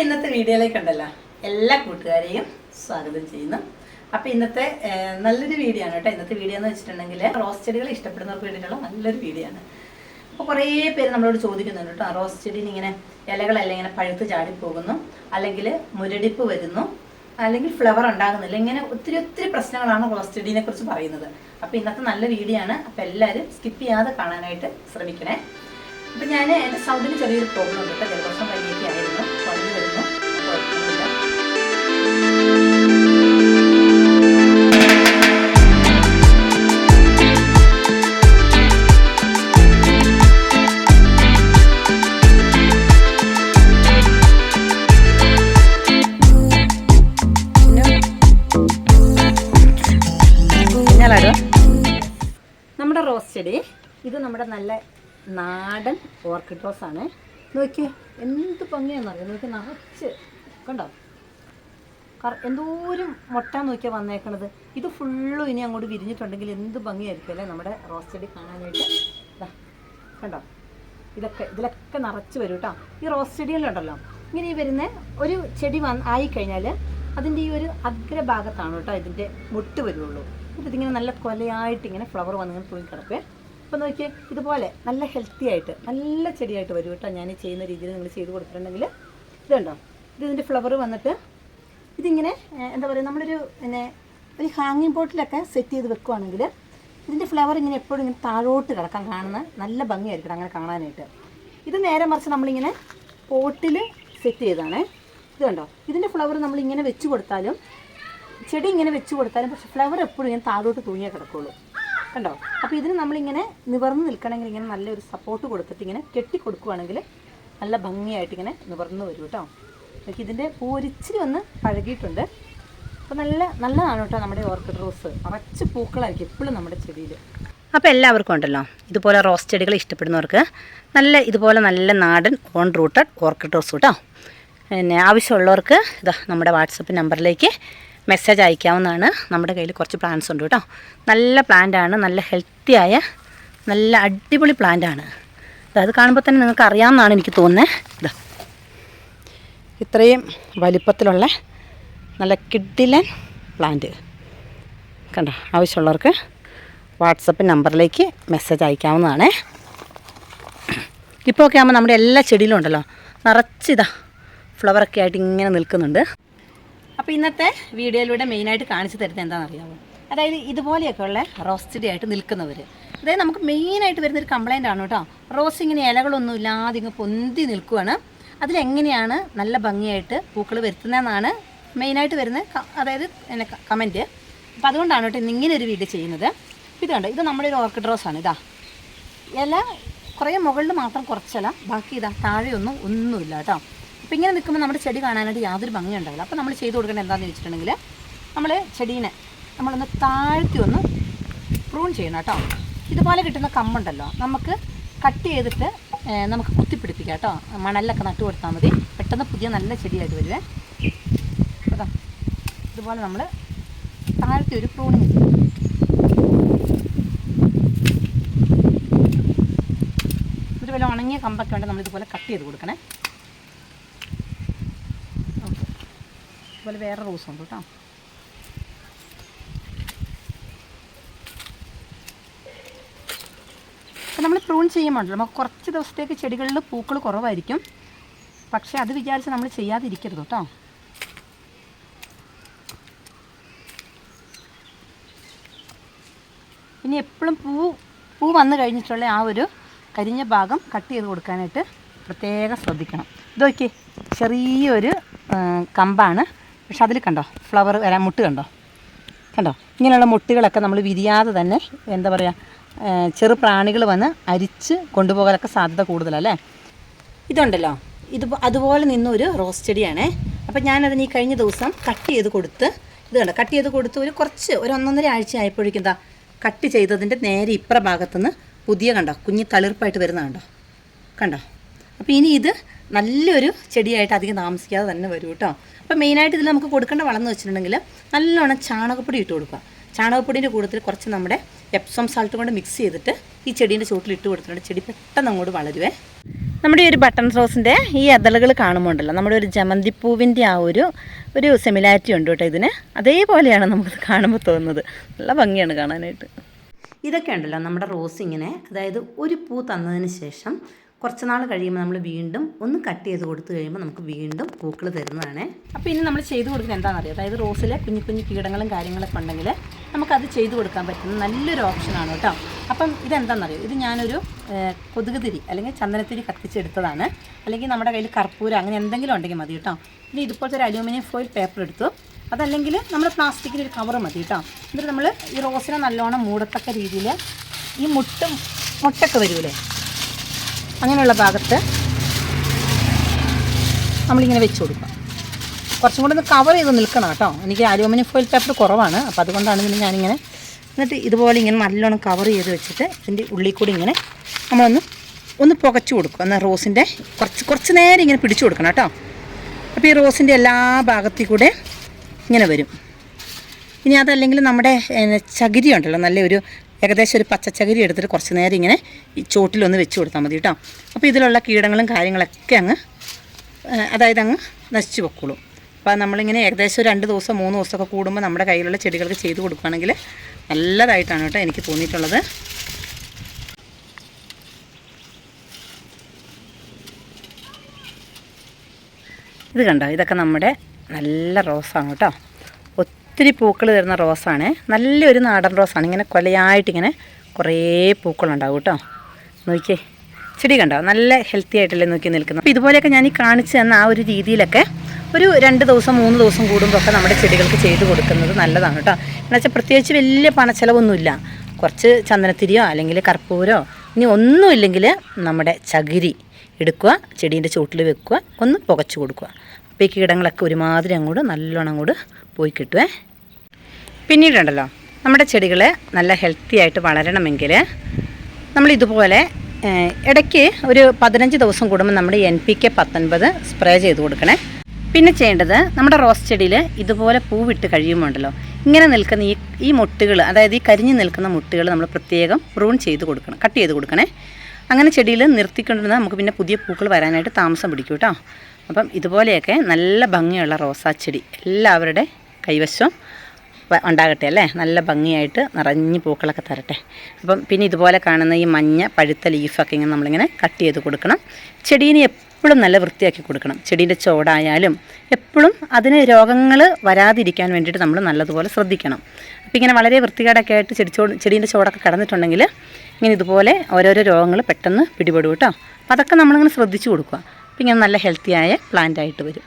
ഇന്നത്തെ വീഡിയോയിലേക്ക് ഉണ്ടല്ലോ. എല്ലാ കൂട്ടുകാരെയും സ്വാഗതം ചെയ്യുന്നു. അപ്പൊ ഇന്നത്തെ നല്ലൊരു വീഡിയോ ആണ് കേട്ടോ. ഇന്നത്തെ വീഡിയോ എന്ന് വെച്ചിട്ടുണ്ടെങ്കിൽ റോസ് ചെടികൾ ഇഷ്ടപ്പെടുന്നവർക്ക് വേണ്ടിയിട്ടുള്ള നല്ലൊരു വീഡിയോ ആണ്. അപ്പോൾ കുറേ പേര് നമ്മളോട് ചോദിക്കുന്നുണ്ട് കേട്ടോ. റോസ് ചെടിയിൽ ഇങ്ങനെ ഇലകളെല്ലാം ഇങ്ങനെ പഴുത്ത് ചാടിപ്പോകുന്നു അല്ലെങ്കിൽ മുരടിപ്പ് വരുന്നു അല്ലെങ്കിൽ ഫ്ലവർ ഉണ്ടാകുന്നില്ല ഇങ്ങനെ ഒത്തിരി ഒത്തിരി പ്രശ്നങ്ങളാണ് റോസ് ചെടീനെ കുറിച്ച് പറയുന്നത്. അപ്പോൾ ഇന്നത്തെ നല്ല വീഡിയോ ആണ്. അപ്പോൾ എല്ലാവരും സ്കിപ്പ് ചെയ്യാതെ കാണാനായിട്ട് ശ്രമിക്കണേ. അപ്പം ഞാൻ എന്റെ സൗണ്ടിന് ചെറിയൊരു പ്രോബ്ലം ഉണ്ട് കേട്ടോ. ജലദോഷം പനിയൊക്കെ ആയിരുന്നു. നമ്മുടെ റോസ് ചെടി ഇത് നമ്മുടെ നല്ല നാടൻ ഓർക്കിഡ് ആണ് നോക്കിയേ എന്ത് ഭംഗിയാണെന്നറിയാം? നോക്കി നിറച്ച്. കണ്ടോ? എന്തോരം മുട്ട നോക്കിയാൽ വന്നേക്കണത്. ഇത് ഫുള്ളും ഇനി അങ്ങോട്ട് വിരിഞ്ഞിട്ടുണ്ടെങ്കിൽ എന്ത് ഭംഗിയായിരിക്കും അല്ലേ നമ്മുടെ റോസ് ചെടി കാണാനായിട്ട്? ഇതാ കണ്ടോ? ഇതൊക്കെ ഇതിലൊക്കെ നിറച്ച് വരും കേട്ടോ. ഈ റോസ് ചെടികളുണ്ടല്ലോ ഇങ്ങനെ ഈ വരുന്ന ഒരു ചെടി വന്ന് ആയിക്കഴിഞ്ഞാൽ അതിന്റെ ഈ ഒരു അഗ്രഭാഗത്താണ് കേട്ടോ ഇതിന്റെ മുട്ട് വരുള്ളൂ. എന്നിട്ട് ഇതിങ്ങനെ നല്ല കൊലയായിട്ട് ഇങ്ങനെ ഫ്ലവർ വന്നിങ്ങനെ കിടക്കേ അപ്പോൾ നോക്കിയേ ഇതുപോലെ നല്ല ഹെൽത്തി ആയിട്ട് നല്ല ചെടിയായിട്ട് വരും കേട്ടോ ഞാൻ ചെയ്യുന്ന രീതിയിൽ നിങ്ങൾ ചെയ്ത് കൊടുത്തിട്ടുണ്ടെങ്കിൽ. ഇതുണ്ടോ? ഇത് ഇതിന്റെ ഫ്ലവർ വന്നിട്ട് ഇതിങ്ങനെ എന്താ പറയുക നമ്മളൊരു പിന്നെ ഒരു ഹാങ്ങിങ് ബോട്ടിലൊക്കെ സെറ്റ് ചെയ്ത് വെക്കുവാണെങ്കിൽ ഇതിന്റെ ഫ്ലവർ ഇങ്ങനെ എപ്പോഴും ഇങ്ങനെ താഴോട്ട് കിടക്കാൻ കാണുന്ന നല്ല ഭംഗിയായിരിക്കണം അങ്ങനെ കാണാനായിട്ട്. ഇത് നേരെ മറിച്ച് നമ്മളിങ്ങനെ പോട്ടിൽ സെറ്റ് ചെയ്താണ് ഇത് കണ്ടോ? ഇതിന്റെ ഫ്ലവർ നമ്മളിങ്ങനെ വെച്ച് കൊടുത്താലും ചെടി ഇങ്ങനെ വെച്ച് കൊടുത്താലും പക്ഷെ ഫ്ലവർ എപ്പോഴും ഇങ്ങനെ താഴോട്ട് തൂങ്ങിയേ കിടക്കുള്ളൂ. കണ്ടോ? അപ്പോൾ ഇതിന് നമ്മളിങ്ങനെ നിവർന്ന് നിൽക്കണമെങ്കിൽ ഇങ്ങനെ നല്ലൊരു സപ്പോർട്ട് കൊടുത്തിട്ട് ഇങ്ങനെ കെട്ടി കൊടുക്കുകയാണെങ്കിൽ നല്ല ഭംഗിയായിട്ട് ഇങ്ങനെ നിവർന്ന് വരും കേട്ടോ എനിക്ക് ഇതിന്റെ പൂ ഒരിച്ചിരി ഒന്ന് പഴകിയിട്ടുണ്ട്. അപ്പോൾ നല്ല നല്ലതാണ് കേട്ടോ നമ്മുടെ ഓർക്കിഡ് റോസ്. നിറച്ച് പൂക്കളായിരിക്കും എപ്പോഴും നമ്മുടെ ചെടിയിൽ. അപ്പോൾ എല്ലാവർക്കും ഉണ്ടല്ലോ ഇതുപോലെ റോസ് ചെടികൾ ഇഷ്ടപ്പെടുന്നവർക്ക് നല്ല ഇതുപോലെ നല്ല നാടൻ ഓൺ റൂട്ടഡ് ഓർക്കിഡ് റോസ് കേട്ടോ. പിന്നെ ആവശ്യമുള്ളവർക്ക് ഇതാ നമ്മുടെ വാട്സപ്പ് നമ്പറിലേക്ക് മെസ്സേജ് അയക്കാവുന്നതാണ്. നമ്മുടെ കയ്യിൽ കുറച്ച് പ്ലാന്റ്സ് ഉണ്ട് കേട്ടോ. നല്ല പ്ലാന്റാണ് നല്ല ഹെൽത്തിയായ നല്ല അടിപൊളി പ്ലാന്റാണ് അത് കാണുമ്പോൾ തന്നെ നിങ്ങൾക്ക് അറിയാമെന്നാണ് എനിക്ക് തോന്നുന്നത്. ഇതാ ഇത്രയും വലിപ്പത്തിലുള്ള നല്ല കിഡിലൻ പ്ലാന്റ് കണ്ടോ? ആവശ്യമുള്ളവർക്ക് വാട്സപ്പ് നമ്പറിലേക്ക് മെസ്സേജ് അയക്കാവുന്നതാണ്. ഇപ്പോൾ ഒക്കെ ആകുമ്പോൾ നമ്മുടെ എല്ലാ ചെടിയിലും ഉണ്ടല്ലോ. നിറച്ചിതാ ഫ്ലവറൊക്കെ ആയിട്ട് ഇങ്ങനെ നിൽക്കുന്നുണ്ട്. അപ്പോൾ ഇന്നത്തെ വീഡിയോയിലൂടെ മെയിനായിട്ട് കാണിച്ചു തരുന്നത് എന്താണെന്ന് അറിയാമോ അതായത് ഇതുപോലെയൊക്കെയുള്ള റോസ് ചെടിയായിട്ട് നിൽക്കുന്നവർ അതായത് നമുക്ക് മെയിനായിട്ട് വരുന്നൊരു കംപ്ലൈന്റ് ആണ് കേട്ടോ. റോസ് ഇങ്ങനെ ഇലകളൊന്നും ഇല്ലാതെ ഇങ്ങ് പൊന്തി നിൽക്കുവാണ്. അതിലെങ്ങനെയാണ് നല്ല ഭംഗിയായിട്ട് പൂക്കൾ വരുത്തുന്നതെന്നാണ് മെയിനായിട്ട് വരുന്ന അതായത് എന്നെ കമന്റ് അപ്പോൾ അതുകൊണ്ടാണ് കേട്ടോ ഇന്ന് ഇങ്ങനെ ഒരു വീഡിയോ ചെയ്യുന്നത്. ഇത് കണ്ടോ? ഇത് നമ്മുടെ ഒരു ഓർക്കിഡ് ആണ്. ഇതാ. ഇല കുറേ മുകളിൽ മാത്രം കുറച്ചില ബാക്കി ഇതാ താഴെയൊന്നും ഒന്നുമില്ല കേട്ടോ. അപ്പോൾ ഇങ്ങനെ നിൽക്കുമ്പോൾ നമ്മുടെ ചെടി കാണാനായിട്ട് യാതൊരു ഭംഗി ഉണ്ടാവില്ല. അപ്പോൾ നമ്മൾ ചെയ്ത് കൊടുക്കേണ്ടത് എന്താണെന്ന് വെച്ചിട്ടുണ്ടെങ്കിൽ നമ്മൾ ചെടീനെ നമ്മളൊന്ന് താഴ്ത്തി ഒന്ന് പ്രൂൺ ചെയ്യണം കേട്ടോ. ഇതുപോലെ കിട്ടുന്ന കമ്മുണ്ടല്ലോ നമുക്ക് കട്ട് ചെയ്തിട്ട് നമുക്ക് കുത്തിപ്പിടിപ്പിക്കാം കേട്ടോ. മണലൊക്കെ നട്ടു കൊടുത്താൽ മതി. പെട്ടെന്ന് പുതിയ നല്ല ചെടിയായിട്ട് വരുവേ. കേട്ടോ? ഇതുപോലെ നമ്മൾ താഴത്തെ ഒരു പ്രൂണിങ് വല്ല ഉണങ്ങിയ കമ്പൊക്കെ നമ്മൾ ഇതുപോലെ കട്ട് ചെയ്ത് കൊടുക്കണേ. ഓക്കെ. അതുപോലെ വേറെ റോസ് ഉണ്ട് കേട്ടോ. അപ്പം നമ്മൾ പ്രൂൺ ചെയ്യുമ്പോണ്ടല്ലോ നമുക്ക് കുറച്ച് ദിവസത്തേക്ക് ചെടികളിൽ പൂക്കൾ കുറവായിരിക്കും. പക്ഷേ അത് വിചാരിച്ച് നമ്മൾ ചെയ്യാതിരിക്കരുത് കേട്ടോ. ഇനി എപ്പോഴും പൂ പൂ വന്നു കഴിഞ്ഞിട്ടുള്ള ആ ഒരു കരിഞ്ഞ ഭാഗം കട്ട് ചെയ്ത് കൊടുക്കാനായിട്ട് പ്രത്യേകം ശ്രദ്ധിക്കണം. ഇതൊക്കെ ചെറിയൊരു കമ്പാണ്. പക്ഷെ അതിൽ കണ്ടോ ഫ്ലവർ വരാൻ മുട്ട് കണ്ടോ? കണ്ടോ? ഇങ്ങനെയുള്ള മുട്ടുകളൊക്കെ നമ്മൾ വിരിയാതെ തന്നെ എന്താ പറയുക ചെറു പ്രാണികൾ വന്ന് അരിച്ച് കൊണ്ടുപോകാനൊക്കെ സാധ്യത കൂടുതലല്ലേ? ഇതുണ്ടല്ലോ. ഇത് അതുപോലെ നിന്നൊരു റോസ് ചെടിയാണേ. അപ്പം ഞാനതിന് ഈ കഴിഞ്ഞ ദിവസം കട്ട് ചെയ്ത് കൊടുത്ത് ഇത് കണ്ടോ കട്ട് ചെയ്ത് കൊടുത്ത് ഒരു കുറച്ച് ഒരു ഒന്നൊന്നര ആഴ്ച ആയപ്പോഴേക്കും എന്താ കട്ട് ചെയ്തതിന്റെ നേരെ ഇപ്പുറ ഭാഗത്തുനിന്ന് പുതിയ കണ്ടോ കുഞ്ഞി തളിർപ്പായിട്ട് വരുന്ന കണ്ടോ? കണ്ടോ? അപ്പോൾ ഇനി ഇത് നല്ലൊരു ചെടിയായിട്ട് അധികം താമസിക്കാതെ തന്നെ വരും കേട്ടോ അപ്പോൾ മെയിനായിട്ട് ഇതിൽ നമുക്ക് കൊടുക്കേണ്ട വളം എന്ന് വെച്ചിട്ടുണ്ടെങ്കിൽ നല്ലോണം ചാണകപ്പൊടി ഇട്ട് കൊടുക്കുക. ചാണകപ്പൊടിന്റെ കൂട്ടത്തിൽ കുറച്ച് നമ്മുടെ എപ്സം സാൾട്ട് കൊണ്ട് മിക്സ് ചെയ്തിട്ട് ഈ ചെടീന്റെ ചുവട്ടിൽ ഇട്ട് കൊടുത്തിട്ടുണ്ട്. ചെടി പെട്ടെന്ന് അങ്ങോട്ട് വളരുവേ. നമ്മുടെ ഒരു ബട്ടൺ റോസിന്റെ ഈ അതളുകൾ കാണുമ്പോൾ ഉണ്ടല്ലോ നമ്മുടെ ഒരു ജമന്തിപ്പൂവിന്റെ ആ ഒരു ഒരു സെമിലാരിറ്റി ഉണ്ട് കേട്ടോ ഇതിന്. അതേപോലെയാണ് നമുക്കത് കാണുമ്പോൾ തോന്നുന്നത്. നല്ല ഭംഗിയാണ് കാണാനായിട്ട്. ഇതൊക്കെ ഉണ്ടല്ലോ നമ്മുടെ റോസ് ഇങ്ങനെ അതായത് ഒരു പൂ തന്നതിന് ശേഷം കുറച്ച് നാൾ കഴിയുമ്പോൾ നമ്മൾ വീണ്ടും ഒന്ന് കട്ട് ചെയ്ത് കൊടുത്തു കഴിയുമ്പോൾ നമുക്ക് വീണ്ടും പൂക്കൾ തരുന്നതാണ്. അപ്പോൾ ഇനി നമ്മൾ ചെയ്ത് കൊടുക്കുന്നത് എന്താണെന്നറിയോ? അതായത് റോസിലെ കുഞ്ഞു കുഞ്ഞു കീടങ്ങളും കാര്യങ്ങളൊക്കെ ഉണ്ടെങ്കിൽ നമുക്കത് ചെയ്ത് കൊടുക്കാൻ പറ്റുന്ന നല്ലൊരു ഓപ്ഷനാണ് കേട്ടോ. അപ്പം ഇതെന്താണെന്നറിയോ? ഇത് ഞാനൊരു കൊതുകുതിരി കൊതുക് തിരി അല്ലെങ്കിൽ ചന്ദനത്തിരി കത്തിച്ചെടുത്തതാണ്. അല്ലെങ്കിൽ നമ്മുടെ കയ്യിൽ കർപ്പൂരം അങ്ങനെ എന്തെങ്കിലും ഉണ്ടെങ്കിൽ മതി കേട്ടോ. ഇനി ഇതുപോലത്തെ ഒരു അലൂമിനിയം ഫോയിൽ പേപ്പർ എടുത്തു. അതല്ലെങ്കിൽ നമ്മൾ പ്ലാസ്റ്റിക്കിന്റെ ഒരു കവർ മതി കേട്ടോ. എന്നിട്ട് നമ്മൾ ഈ റോസിനെ നല്ലോണം മൂടത്തക്ക രീതിയിൽ ഈ മുട്ടും മുട്ടൊക്കെ വരൂലേ? അങ്ങനെയുള്ള ഭാഗത്ത് നമ്മളിങ്ങനെ വെച്ച് കൊടുക്കുക. കുറച്ചും കൂടെ ഒന്ന് കവർ ചെയ്ത് നിൽക്കണം കേട്ടോ. എനിക്ക് അലൂമിനിയം ഫോയിൽ പേപ്പർ കുറവാണ്. അപ്പോൾ അതുകൊണ്ടാണ് ഇതിന് ഞാനിങ്ങനെ എന്നിട്ട് ഇതുപോലെ ഇങ്ങനെ നല്ലോണം കവർ ചെയ്ത് വെച്ചിട്ട് ഇതിന്റെ ഉള്ളിൽ കൂടി ഇങ്ങനെ നമ്മളൊന്ന് ഒന്ന് പുകച്ചു കൊടുക്കും എന്നാൽ റോസിന്റെ കുറച്ച് കുറച്ച് നേരം ഇങ്ങനെ പിടിച്ചു കൊടുക്കണം കേട്ടോ. അപ്പോൾ ഈ റോസിന്റെ എല്ലാ ഭാഗത്തിൽ കൂടെ ഇങ്ങനെ വരും. ഇനി അതല്ലെങ്കിൽ നമ്മുടെ ചകിരി ഉണ്ടല്ലോ നല്ലൊരു ഏകദേശം ഒരു പച്ചച്ചകിരി എടുത്തിട്ട് കുറച്ച് നേരം ഇങ്ങനെ ഈ ചോട്ടിലൊന്ന് വെച്ച് കൊടുത്താൽ മതി കേട്ടോ. അപ്പോൾ ഇതിലുള്ള കീടങ്ങളും കാര്യങ്ങളൊക്കെ അങ്ങ് അതായത് അങ്ങ് നശിച്ചു പൊക്കോളും. അപ്പോൾ നമ്മളിങ്ങനെ ഏകദേശം രണ്ട് ദിവസം മൂന്ന് ദിവസമൊക്കെ കൂടുമ്പോൾ നമ്മുടെ കയ്യിലുള്ള ചെടികൾക്ക് ചെയ്ത് കൊടുക്കുകയാണെങ്കിൽ നല്ലതായിട്ടാണ് കേട്ടോ എനിക്ക് തോന്നിയിട്ടുള്ളത്. ഇത് കണ്ടോ? ഇതൊക്കെ നമ്മുടെ നല്ല റോസാണ് കേട്ടോ. ഒത്തിരി പൂക്കൾ തരുന്ന റോസാണ്. നല്ലൊരു നാടൻ റോസാണ്. ഇങ്ങനെ കൊലയായിട്ടിങ്ങനെ കുറേ പൂക്കളുണ്ടാവും കേട്ടോ. നോക്കിയേ. ചെടി കണ്ടോ? നല്ല ഹെൽത്തി ആയിട്ടല്ലേ നോക്കി നിൽക്കുന്നത്. അപ്പോൾ ഇതുപോലെയൊക്കെ ഞാൻ ഈ കാണിച്ചു തന്ന ആ ഒരു രീതിയിലൊക്കെ ഒരു രണ്ട് ദിവസം മൂന്ന് ദിവസം കൂടുമ്പോഴൊക്കെ നമ്മുടെ ചെടികൾക്ക് ചെയ്ത് കൊടുക്കുന്നത് നല്ലതാണ് കേട്ടോ. എന്നുവെച്ചാൽ പ്രത്യേകിച്ച് വലിയ പണച്ചെലവൊന്നുമില്ല. കുറച്ച് ചന്ദനത്തിരിയോ അല്ലെങ്കിൽ കർപ്പൂരോ ഇനി ഒന്നുമില്ലെങ്കിൽ നമ്മുടെ ചകിരി എടുക്കുക ചെടീന്റെ ചുവട്ടിൽ വെക്കുക ഒന്ന് പുകച്ചു കൊടുക്കുക. അപ്പോൾ ഈ കീടങ്ങളൊക്കെ ഒരുമാതിരി അങ്ങോട്ട് നല്ലോണം അങ്ങോട്ട് പോയി കിട്ടുവേ. പിന്നീടുണ്ടല്ലോ. നമ്മുടെ ചെടികൾ നല്ല ഹെൽത്തി ആയിട്ട് വളരണമെങ്കിൽ നമ്മൾ ഇതുപോലെ ഇടയ്ക്ക് ഒരു പതിനഞ്ച് ദിവസം കൂടുമ്പോൾ നമ്മൾ എൻ പി കെ പത്തൊൻപത് സ്പ്രേ ചെയ്ത് കൊടുക്കണേ. പിന്നെ ചെയ്യേണ്ടത് നമ്മുടെ റോസ് ചെടിയിൽ ഇതുപോലെ പൂവിട്ട് കഴിയുമ്പോണ്ടല്ലോ ഇങ്ങനെ നിൽക്കുന്ന ഈ ഈ മുട്ടുകൾ അതായത് ഈ കരിഞ്ഞു നിൽക്കുന്ന മുട്ടുകൾ നമ്മൾ പ്രത്യേകം പ്രൂൺ ചെയ്ത് കൊടുക്കണം കട്ട് ചെയ്ത് കൊടുക്കണേ. അങ്ങനെ ചെടിയിൽ നിർത്തിക്കൊണ്ടിരുന്നാൽ നമുക്ക് പിന്നെ പുതിയ പൂക്കൾ വരാനായിട്ട് താമസം പിടിക്കും കേട്ടോ. അപ്പം ഇതുപോലെയൊക്കെ നല്ല ഭംഗിയുള്ള റോസാ ചെടി എല്ലാവരുടെ കൈവശവും വ- ഉണ്ടാകട്ടെ അല്ലേ? നല്ല ഭംഗിയായിട്ട് നിറഞ്ഞ് പൂക്കളൊക്കെ തരട്ടെ. അപ്പം പിന്നെ ഇതുപോലെ കാണുന്ന ഈ മഞ്ഞ പഴുത്ത ലീഫൊക്കെ ഇങ്ങനെ നമ്മളിങ്ങനെ കട്ട് ചെയ്ത് കൊടുക്കണം. ചെടീനെ എപ്പോഴും നല്ല വൃത്തിയാക്കി കൊടുക്കണം. ചെടീന്റെ ചോടായാലും എപ്പോഴും അതിന് രോഗങ്ങൾ വരാതിരിക്കാൻ വേണ്ടിയിട്ട് നമ്മൾ നല്ലതുപോലെ ശ്രദ്ധിക്കണം. അപ്പോൾ ഇങ്ങനെ വളരെ വൃത്തികേടൊക്കെ ആയിട്ട് ചെടിച്ചോട് ചെടീന്റെ ചോടൊക്കെ കടന്നിട്ടുണ്ടെങ്കിൽ ഇങ്ങനെ ഇതുപോലെ ഓരോരോ രോഗങ്ങൾ പെട്ടെന്ന് പിടിപെടും കേട്ടോ. അപ്പോൾ അതൊക്കെ നമ്മളിങ്ങനെ ശ്രദ്ധിച്ചു കൊടുക്കുക. അപ്പോൾ ഇങ്ങനെ നല്ല ഹെൽത്തിയായ പ്ലാന്റ് ആയിട്ട് വരും.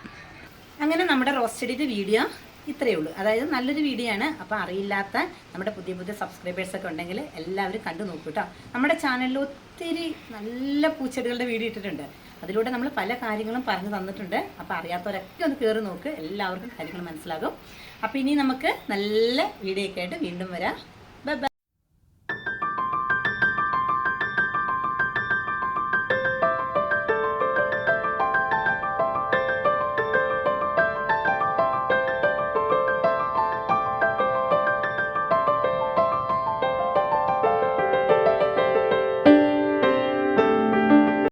അങ്ങനെ നമ്മുടെ റോസ് ചെടിയുടെ വീഡിയോ ഇത്രയേ ഉള്ളൂ. അതായത് നല്ലൊരു വീഡിയോ ആണ്. അപ്പോൾ അറിയില്ലാത്ത നമ്മുടെ പുതിയ പുതിയ സബ്സ്ക്രൈബേഴ്സ് ഒക്കെ ഉണ്ടെങ്കിൽ എല്ലാവരും കണ്ടു നോക്കൂ കേട്ടോ നമ്മുടെ ചാനലിൽ ഒത്തിരി നല്ല പൂച്ചെടികളുടെ വീഡിയോ ഇട്ടിട്ടുണ്ട്. അതിലൂടെ നമ്മൾ പല കാര്യങ്ങളും പറഞ്ഞു തന്നിട്ടുണ്ട്. അപ്പോൾ അറിയാത്തവരൊക്കെ ഒന്ന് കയറി നോക്ക്. എല്ലാവർക്കും കാര്യങ്ങൾ മനസ്സിലാകും. അപ്പോൾ ഇനി നമുക്ക് നല്ല വീഡിയോ ഒക്കെ ആയിട്ട് വീണ്ടും വരാം.